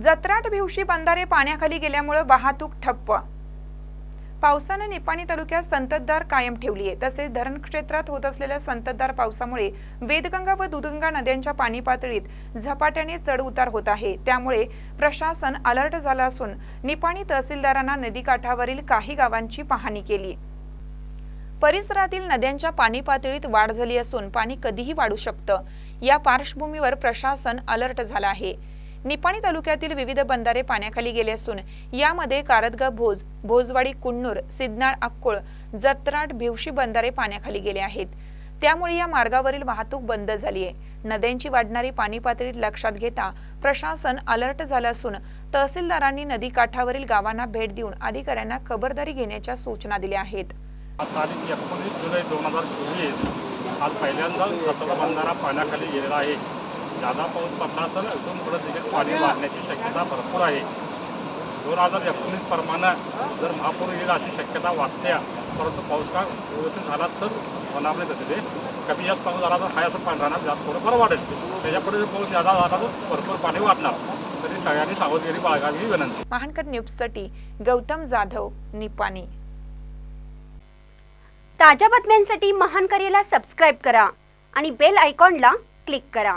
जत्राट भिवशी बंधारे पाण्याखाली गेल्यामुळे वाहतूक ठप्प. पावसानं निपाणी तालुक्यात संततधार कायम ठेवली आहे. तसेच धरण क्षेत्रात होत असलेल्या संततधार पावसामुळे वेदगंगा व दुधगंगा नद्यांच्या पाणी पातळीत झपाट्याने चढ उतार होत आहे. त्यामुळे प्रशासन अलर्ट झालं असून निपाणी तहसीलदारांना नदीकाठावरील काही गावांची पाहणी केली. परिसरातील नद्यांच्या पाणी पातळीत वाढ झाली असून पाणी कधीही वाढू शकतं. या पार्श्वभूमीवर प्रशासन अलर्ट झालं आहे. निपाणी तालुक्यातील विविध बंधारे पाण्याखाली गेले असून यामध्ये कारदगा भोज भोजवाडी कुन्नूर सिद्धनाळ अक्कोळ जत्राट भिवशी बंधारे पाण्याखाली गेले आहेत. त्यामुळे या मार्गावरील वाहतूक बंद झाली आहे. नद्यांची वाढणारी पाणी पातळी लक्षात घेता प्रशासन अलर्ट झालं असून तहसीलदारांनी नदी काठावरील गावांना भेट देऊन अधिकाऱ्यांना खबरदारी घेण्याच्या सूचना दिल्या आहेत. तारीख एकोणीस जुलै दोन हजार चोवीस आज पहिल्यांदा बंधारा पाण्याखाली गेलेला आहे. जादा पाऊस पडला तर दोन पुढे देखील पाणी वाढण्याची शक्यता भरपूर आहे. दोन हजार एकोणीस प्रमाणे जर महापूर येईल अशी शक्यता वाटते परंतु पाऊस का व्यवस्थित झाला तर होणार नाही तसे ते. कमी जास्त पाऊस झाला तर हाय असं पाणी राहणार जास्त थोडं बरं वाढेल त्याच्यापुढे जर पाऊस जादा झाला तर भरपूर पाणी वाढणार. तरी सगळ्यांनी सावधगिरी बाळगावी विनंती. महानकर न्यूजसाठी गौतम जाधव निपाणी. ताज्या बातम्यांसाठी महानकरेला सबस्क्राईब करा आणि बेल आयकॉनला क्लिक करा.